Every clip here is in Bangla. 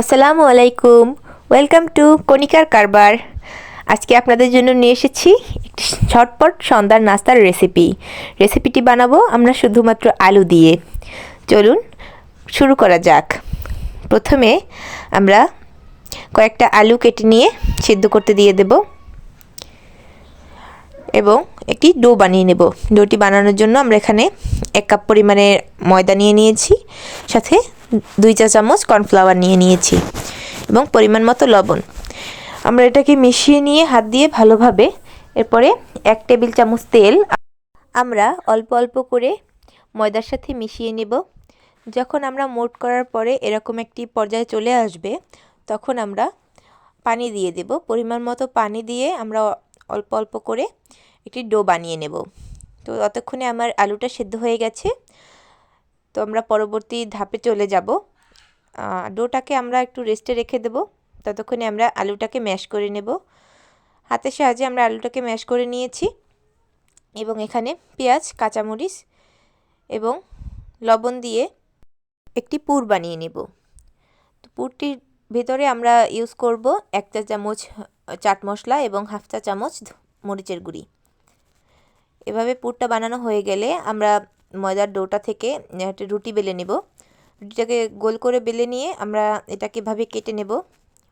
আসসালামু আলাইকুম। ওয়েলকাম টু কণিকার কারবার আজকে আপনাদের জন্য নিয়ে এসেছি একটি ঝটপট সন্ধ্যার নাস্তার রেসিপি রেসিপিটি বানাবো আমরা শুধুমাত্র আলু দিয়ে। চলুন শুরু করা যাক। প্রথমে আমরা কয়েকটা আলু কেটে নিয়ে সিদ্ধ করতে দিয়ে দেব। এবং একটি ডো বানিয়ে নেব। ডোটি বানানোর জন্য আমরা এখানে এক কাপ পরিমাণে ময়দা নিয়ে নিয়েছি। সাথে দুই চা চামচ কর্নফ্লাওয়ার নিয়ে নিয়েছি এবং পরিমাণ মতো লবণ। আমরা এটাকে মিশিয়ে নিয়ে হাত দিয়ে ভালোভাবে এরপরে এক টেবিল চামচ তেল আমরা অল্প অল্প করে ময়দার সাথে মিশিয়ে নেব। যখন আমরা মোট করার পরে এরকম একটি পর্যায়ে চলে আসবে, তখন আমরা পানি দিয়ে দেব। পরিমাণ মতো পানি দিয়ে আমরা অল্প অল্প করে একটি ডো বানিয়ে নেব। তো ততক্ষণে আমার আলুটা সেদ্ধ হয়ে গেছে। তো আমরা পরবর্তী ধাপে চলে যাব। ডোটাকে আমরা একটু রেস্টে রেখে দেব। ততক্ষণে আমরা আলুটাকে ম্যাশ করে নেব। হাতের সাহায্যে আমরা আলুটাকে ম্যাশ করে নিয়েছি এবং এখানে পেঁয়াজ, কাঁচামরিচ এবং লবণ দিয়ে একটি পুর বানিয়ে নেব। তো পুরটির ভেতরে আমরা ইউজ করব এক চা চামচ চাট মশলা এবং হাফ চা চামচ মরিচের গুঁড়ি। এভাবে পুরটা বানানো হয়ে গেলে আমরা ময়দার ডোটা থেকে একটা রুটি বেলে নেব। রুটিটাকে গোল করে বেলে নিয়ে আমরা এটাকে এভাবে কেটে নেব।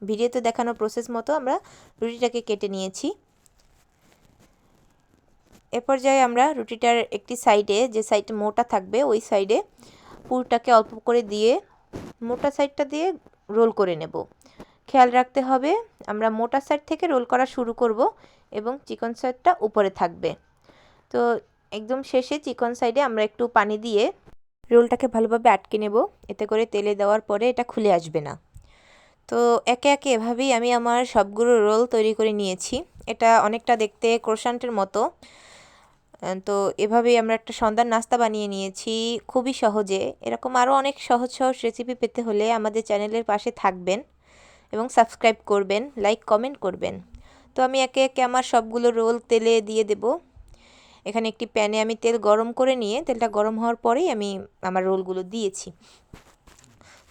ভিডিওতে দেখানো প্রসেস মতো আমরা রুটিটাকে কেটে নিয়েছি। এ পর্যায়ে আমরা রুটিটার একটি সাইডে, যে সাইডে মোটা থাকবে, ওই সাইডে পুরটাকে অল্প করে দিয়ে মোটা সাইডটা দিয়ে রোল করে নেব। খেয়াল রাখতে হবে, আমরা মোটা সাইড থেকে রোল করা শুরু করব এবং চিকন সাইডটা উপরে থাকবে। তো একদম শেষে চিকন সাইডে আমরা একটু পানি দিয়ে রোলটাকে ভালোভাবে আটকে নেব। এতে করে তেলে দেওয়ার পরে এটা খুলে আসবে না। তো একে একে এভাবেই আমি আমার সবগুলো রোল তৈরি করে নিয়েছি। এটা অনেকটা দেখতে ক্রোশান্টের মতো। তো এভাবেই আমরা একটা সন্ধ্যার নাস্তা বানিয়ে নিয়েছি খুবই সহজে। এরকম আরও অনেক সহজ সহজ রেসিপি পেতে হলে আমাদের চ্যানেলের পাশে থাকবেন এবং সাবস্ক্রাইব করবেন লাইক কমেন্ট করবেন। তো আমি একে একে আমার সবগুলো রোল তেলে দিয়ে দেব। এখানে একটি প্যানে আমি তেল গরম করে নিয়ে, তেলটা গরম হওয়ার পরেই আমি আমার রোলগুলো দিয়েছি।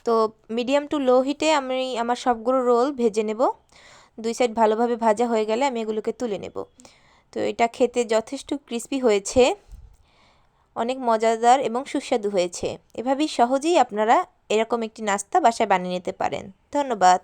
তো মিডিয়াম টু লো হিটে আমি আমার সবগুলো রোল ভেজে নেব। দুই সাইড ভালোভাবে ভাজা হয়ে গেলে আমি এগুলোকে তুলে নেব। তো এটা খেতে যথেষ্ট ক্রিস্পি হয়েছে, অনেক মজাদার এবং সুস্বাদু হয়েছে। এভাবেই সহজেই আপনারা এরকম একটি নাস্তা বাসায় বানিয়ে নিতে পারেন। ধন্যবাদ।